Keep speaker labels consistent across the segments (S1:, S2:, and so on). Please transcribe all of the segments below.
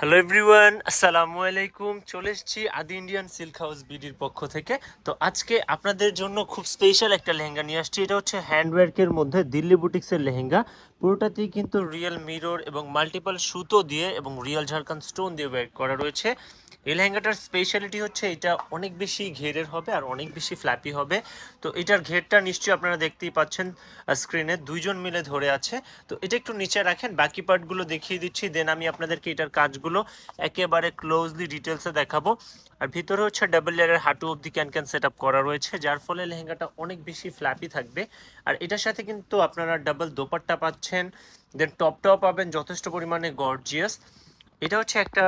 S1: Hello everyone আসসালামু আলাইকুম। চলে এসেছি আদি ইন্ডিয়ান সিল্ক হাউস বিডির পক্ষ থেকে। তো আজকে আপনাদের জন্য খুব স্পেশাল একটা লেহেঙ্গা নিয়ে আসছি। এটা হচ্ছে হ্যান্ডওয়ার্কের মধ্যে দিল্লি বুটিক্সের লেহেঙ্গা। পুরোটাতেই কিন্তু রিয়েল মিরর এবং মাল্টিপাল সুতো দিয়ে এবং রিয়েল ঝাড়খান স্টোন দিয়ে ওয়ার্ক করা রয়েছে। এই লেহেঙ্গাটার স্পেশালিটি হচ্ছে এটা অনেক বেশি ঘেরের হবে আর অনেক বেশি ফ্ল্যাপি হবে। তো এটার ঘেরটা নিশ্চয়ই আপনারা দেখতেই পাচ্ছেন স্ক্রিনে দুইজন মিলে ধরে আছে। তো এটা একটু নিচে রাখেন, বাকি পার্টগুলো দেখিয়ে দিচ্ছি দেন আমি আপনাদেরকে এটার কাজগুলো একেবারে ক্লোজলি ডিটেলসে দেখাবো। আর ভিতরে হচ্ছে ডাবল লেয়ারের হাঁটু অবধি ক্যান ক্যান সেট করা রয়েছে, যার ফলে লেহেঙ্গাটা অনেক বেশি ফ্ল্যাপি থাকবে। আর এটার সাথে কিন্তু আপনারা ডাবল দোপাট্টা পাচ্ছেন দেন টপটাও পাবেন যথেষ্ট পরিমাণে গর্জিয়াস এটা হচ্ছে একটা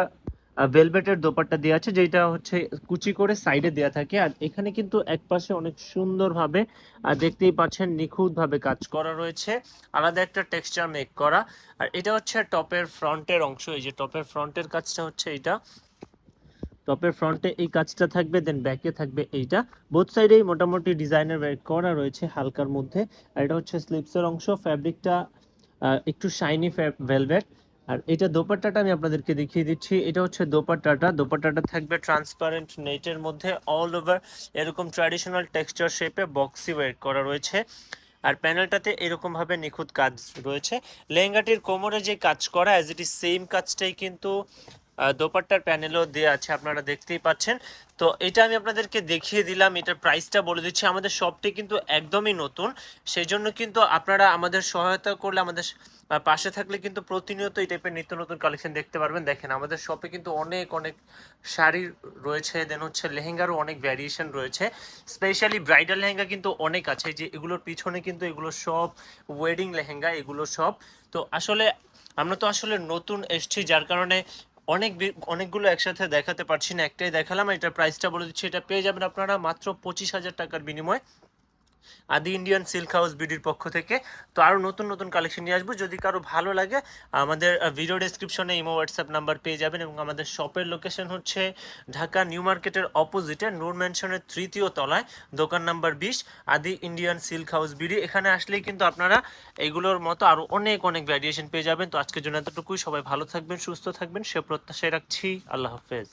S1: ভেলভেটের দোপাট্টা দেওয়া আছে যেটা হচ্ছে কুচি করে সাইডে দেওয়া থাকে। আর এখানে কিন্তু একপাশে অনেক সুন্দরভাবে দেখতেই পাচ্ছেন নিখুঁতভাবে কাজ করা রয়েছে। আলাদা একটা টেক্সচার মেক করা। আর এটা হচ্ছে টপের ফ্রন্টের অংশ, এই যে টপের ফ্রন্টের কাজটা হচ্ছে এটা টপের ফ্রন্টে এই কাজটা থাকবে দেন ব্যাকে থাকবে এইটা। বোথ সাইডেই মোটামুটি ডিজাইনের ওয়ার্ক করা রয়েছে হালকার মধ্যে। আর এটা হচ্ছে স্লিপসের অংশ ফ্যাব্রিকটা একটু শাইনি ভেলভেট আর এটা দোপাট্টাটা আমি আপনাদেরকে দেখিয়ে দিচ্ছি। এটা হচ্ছে দোপাট্টাটা। দোপাট্টাটা থাকবে ট্রান্সপারেন্ট নেটের মধ্যে অল ওভার এরকম ট্র্যাডিশনাল টেক্সচার শেপে বক্সি ওয়েট করা রয়েছে। আর প্যানেলটাতে এরকমভাবে নিখুঁত কাজ রয়েছে। লেহেঙ্গাটির কোমরে যে কাজ করা অ্যাজ ইট ইজ সেম কাজটাই কিন্তু দোপাট্টার প্যানেলও দেওয়া আছে, আপনারা দেখতেই পাচ্ছেন। তো এটা আমি আপনাদেরকে দেখিয়ে দিলাম, এটার প্রাইসটা বলে দিচ্ছি। আমাদের শপটি কিন্তু একদমই নতুন সেই জন্য কিন্তু আপনারা আমাদের সহায়তা করলে, আমাদের পাশে থাকলে কিন্তু প্রতিনিয়ত এই টাইপের নিত্য নতুন কালেকশন দেখতে পারবেন। দেখেন, আমাদের শপে কিন্তু অনেক অনেক শাড়ি রয়েছে দেন হচ্ছে লেহেঙ্গারও অনেক ভ্যারিয়েশন রয়েছে। স্পেশালি ব্রাইডাল লেহেঙ্গা কিন্তু অনেক আছে যে এগুলোর পিছনে কিন্তু এগুলো সব ওয়েডিং লেহেঙ্গা, এগুলো সব। তো আসলে আমরা তো আসলে নতুন এসছি, যার কারণে অনেক অনেকগুলো একসাথে দেখাতে পারছি না, একটাই দেখালাম এটার প্রাইসটা বলে দিচ্ছি, এটা পেয়ে যাবেন আপনারা মাত্র পঁচিশ হাজার টাকার বিনিময়ে। আদি ইন্ডিয়ান সিল্ক হাউস বিডির পক্ষ থেকে। তো আরও নতুন নতুন কালেকশন নিয়ে আসব। যদি কারও ভালো লাগে, আমাদের ভিডিও ডেসক্রিপশনে ইমো হোয়াটসঅ্যাপ নাম্বার পেয়ে যাবেন এবং আমাদের শপের লোকেশন হচ্ছে ঢাকা নিউ মার্কেটের অপোজিটে নূর ম্যানশনের তৃতীয় তলায়, দোকান নাম্বার বিশ, আদি ইন্ডিয়ান সিল্ক হাউস বিডি এখানে আসলেই কিন্তু আপনারা এগুলোর মতো আরও অনেক অনেক ভ্যারিয়েশন পেয়ে যাবেন। তো আজকের জন্য এতটুকুই। সবাই ভালো থাকবেন, সুস্থ থাকবেন। সে প্রত্যাশায় রাখছি। আল্লাহ হাফেজ।